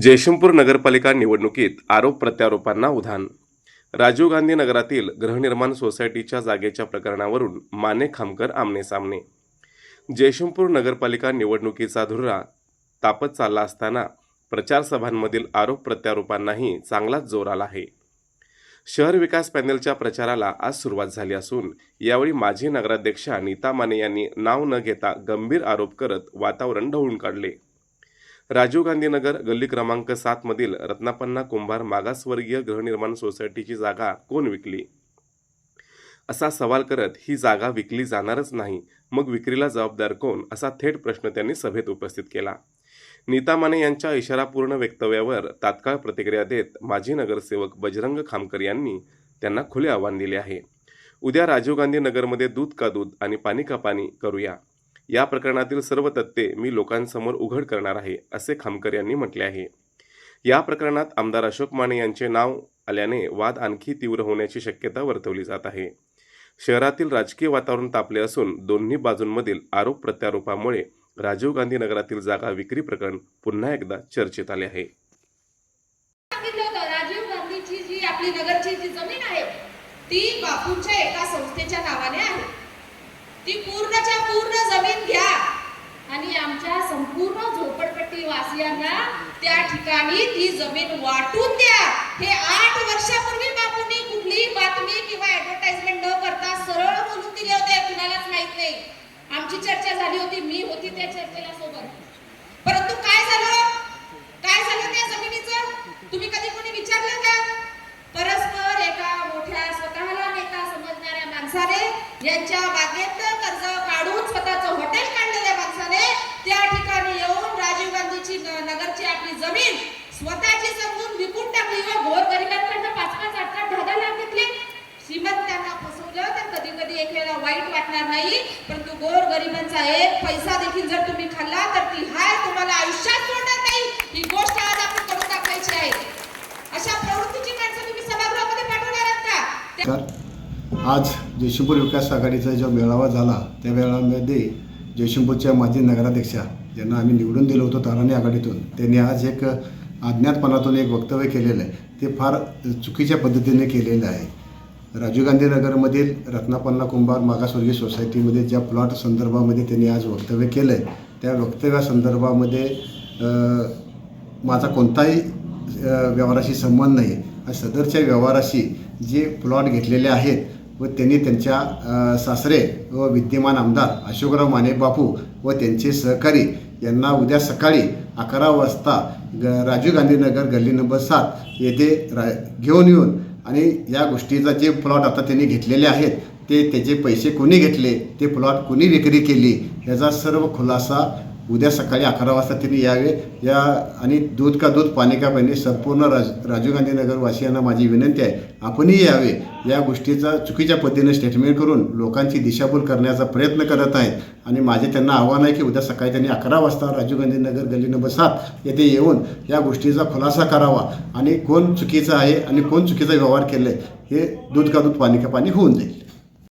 जयशंपूर नगरपालिका निवडणुकीत आरोप प्रत्यारोपांना उधाण. राजीव गांधी नगरातील गृहनिर्माण सोसायटीच्या जागेच्या प्रकरणावरून माने खामकर आमनेसामने. जयशंपूर नगरपालिका निवडणुकीचा धुरा तापत चालला असताना प्रचारसभांमधील आरोप प्रत्यारोपांनाही चांगलाच जोर आला आहे. शहर विकास पॅनेलच्या प्रचाराला आज सुरुवात झाली असून यावेळी माजी नगराध्यक्षा नीता माने यांनी नाव न घेता गंभीर आरोप करत वातावरण ढवळून काढले. राजीव गांधी नगर गल्ली क्रमांक सात मधील रत्नापन्ना कुंभार मागासवर्गीय गृहनिर्माण सोसायटीची जागा कोण विकली? असा सवाल करत ही जागा विकली जाणारच नाही. मग विक्रीला जबाबदार कोण? असा थेट प्रश्न त्यांनी सभेत उपस्थित केला. नीता माने यांच्या इशारापूर्ण वक्तव्यावर तात्काळ प्रतिक्रिया देत माजी नगरसेवक बजरंग खामकर यांनी त्यांना खुले आव्हान दिले आहे. उद्या राजीव गांधी नगरमध्ये दूध का दूध आणि पाणी का पाणी करूया? या प्रकरणातील सर्व तथ्ये मी लोकांसमोर उघड करणार आहे असे खामकर यांनी म्हटले आहे. या प्रकरणात आमदार अशोक माने यांचे नाव आल्याने वाद आणखी तीव्र होण्याची शक्यता वर्तवली जात आहे. शहरातील राजकीय वातावरण तापले असून दोन्ही बाजूंमधील आरोप प्रत्यारोपामुळे राजीव गांधी नगरातील जागा विक्री प्रकरण पुन्हा एकदा चर्चेत आले आहे. राजीव गांधीची जी आपली नगरची जी जमीन आहे ती बापूंच्या एका संस्थेच्या नावाने आहे. ती पूर्णच्या पूर्ण जमीन घ्या. आणि आमच्या संपूर्ण झोपडपट्टी वासियांना त्या ठिकाणी ती जमीन वाटून द्या. हे आठ वर्षापूर्वी बापूंनी कुठलीही बातमी किंवा ऍडव्हर्टाइजमेंट न करता सरळ बोलून दिले होते कुणालाच माहीत नाही आमची चर्चा झाली होती मी होती त्या चर्चेला सोबत परंतु काय झालं काय झालं त्या जमिनीचं तुम्ही कधी कोणी विचारलं का परस्पर एका मोठ्या स्वतःला नेता समजणाऱ्या माणसाने यांच्या बागेत कर्ज काढून स्वतःच हॉटेल काढलेल्या माणसाने. त्या ठिकाणी येऊन राजीव गांधीची नगरची आपली जमीन स्वतःची समजून विकून टाकली व घोर गरिबांकडनं पाच पाच आठ आठ दहा दहा घेतले श्रीमंतांना फसवलं तर कधी कधी एक वेळा वाईट वाटणार नाही. परंतु गोर गरिबांचा एक पैसा देखील जर तुम्ही खाल्ला तर ती हाय तुम्हाला आयुष्यात सोडणार नाही. ही गोष्ट आज आपण करून दाखवायची आहे. अशा प्रवृत्तीची माणसं तुम्ही सभागृहामध्ये पाठवणार आहात का? आज जयशिंपूर विकास आघाडीचा जो मेळावा झाला त्या मेळाव्यामध्ये जयशिंपूरच्या माजी नगराध्यक्षा ज्यांना आम्ही निवडून दिलं होतं ताराणी आघाडीतून त्यांनी आज एक अज्ञातपणातून एक वक्तव्य केलेलं आहे. ते फार चुकीच्या पद्धतीने केलेलं आहे. राजीव गांधी नगरमधील रत्नापन्ना कुंभार मागासवर्गीय सोसायटीमध्ये ज्या प्लॉट संदर्भामध्ये त्यांनी आज वक्तव्य केलं आहे त्या वक्तव्यासंदर्भामध्ये माझा कोणताही व्यवहाराशी संबंध नाही. आणि सदरच्या व्यवहाराशी जे प्लॉट घेतलेले आहेत व त्यांनी त्यांच्या सासरे व विद्यमान आमदार अशोकराव माने बापू व त्यांचे सहकारी यांना उद्या सकाळी अकरा वाजता ग राजीव गांधीनगर गल्ली नंबर सात येथे रा घेऊन येऊन आणि या गोष्टीचा जे प्लॉट आता त्यांनी घेतलेले आहेत ते त्याचे पैसे कोणी घेतले ते प्लॉट कोणी विक्री केली याचा सर्व खुलासा उद्या सकाळी अकरा वाजता त्यांनी यावे. या आणि दूध का दूध पाणी का पाणी संपूर्ण राज राजीव गांधी नगरवासियांना माझी विनंती आहे. आपणही यावे. या गोष्टीचा चुकीच्या पद्धतीने स्टेटमेंट करून लोकांची दिशाभूल करण्याचा प्रयत्न करत आहेत. आणि माझे त्यांना आव्हान आहे की उद्या सकाळी त्यांनी अकरा वाजता राजीव गांधी नगर गल्ली नंबर सात येथे येऊन या गोष्टीचा खुलासा करावा. आणि कोण चुकीचं आहे आणि कोण चुकीचा व्यवहार केला आहे हे दूध का दूध पाणी का पाणी होऊन जाईल.